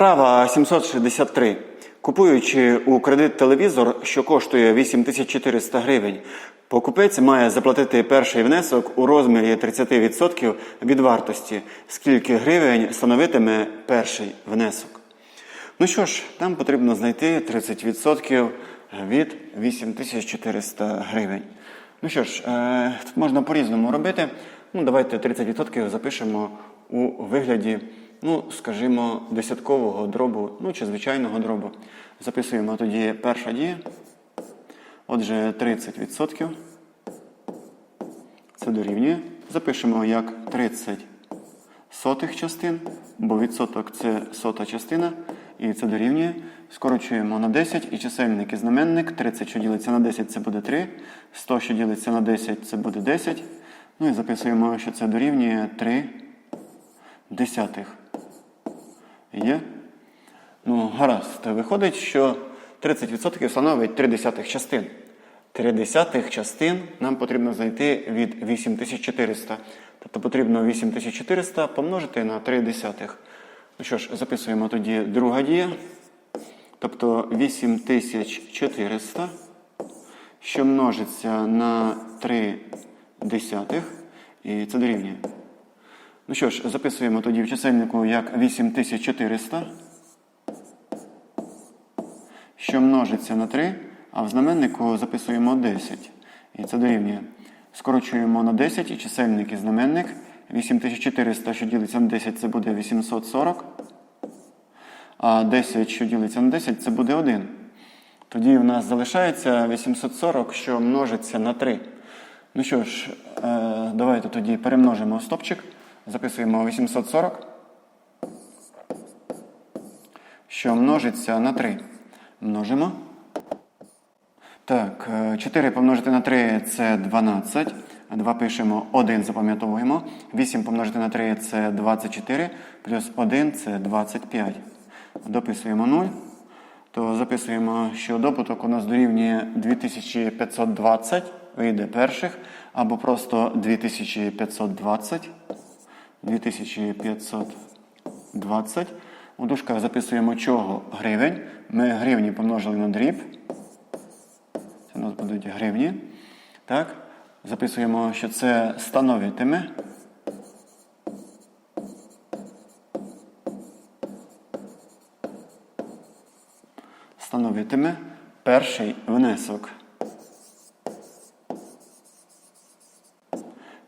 Вправа 763. Купуючи у кредит телевізор, що коштує 8400 гривень, покупець має заплатити перший внесок у розмірі 30% від вартості. Скільки гривень становитиме перший внесок? Ну що ж, нам потрібно знайти 30% від 8400 гривень. Ну що ж, е, тут можна по-різному робити. Ну, давайте 30% запишемо у вигляді, ну, скажімо, десяткового дробу, ну чи звичайного дробу. Записуємо тоді перша дія. Отже, 30% це дорівнює. Запишемо як 30 сотих частин, бо відсоток це сота частина, і це дорівнює. Скорочуємо на 10 і чисельник і знаменник. 30, що ділиться на 10, це буде 3. 100, що ділиться на 10, це буде 10. Ну і записуємо, що це дорівнює 3 десятих. Є? Ну, гаразд. Виходить, що 30% становить 3 десятих частин. 3 десятих частин нам потрібно знайти від 8400. Тобто потрібно 8400 помножити на 3 десятих. Ну що ж, записуємо тоді друга дія. Тобто 8400, що множиться на 3 десятих, і це дорівнює. Ну що ж, записуємо тоді в чисельнику як 8400, що множиться на 3, а в знаменнику записуємо 10. І це дорівнює. Скорочуємо на 10 і чисельник і знаменник. 8400, що ділиться на 10, це буде 840. А 10, що ділиться на 10, це буде 1. Тоді в нас залишається 840, що множиться на 3. Ну що ж, е, давайте тоді перемножимо стопчик. Записуємо 840, що множиться на 3. Множимо. Так, е, 4 помножити на 3 це 12. 2 пишемо 1, запам'ятовуємо. 8 помножити на 3 це 24, плюс 1 це 25. Дописуємо 0. То записуємо, що добуток у нас дорівнює 2520, вийде перших, або просто 2520. 2520. У дужках записуємо чого гривень. Ми гривні помножили на дріб. Це у нас будуть гривні. Так. Записуємо, що це становитиме. Становитиме перший внесок.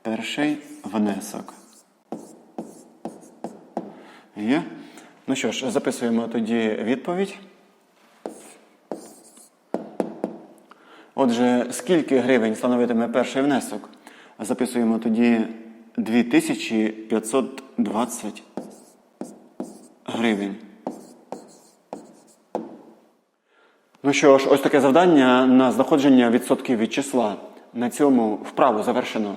Перший внесок. Є? Ну що ж, записуємо тоді відповідь. Отже, скільки гривень становитиме перший внесок? Записуємо тоді 2520 гривень. Ну що ж, ось таке завдання на знаходження відсотків від числа. На цьому вправу завершено.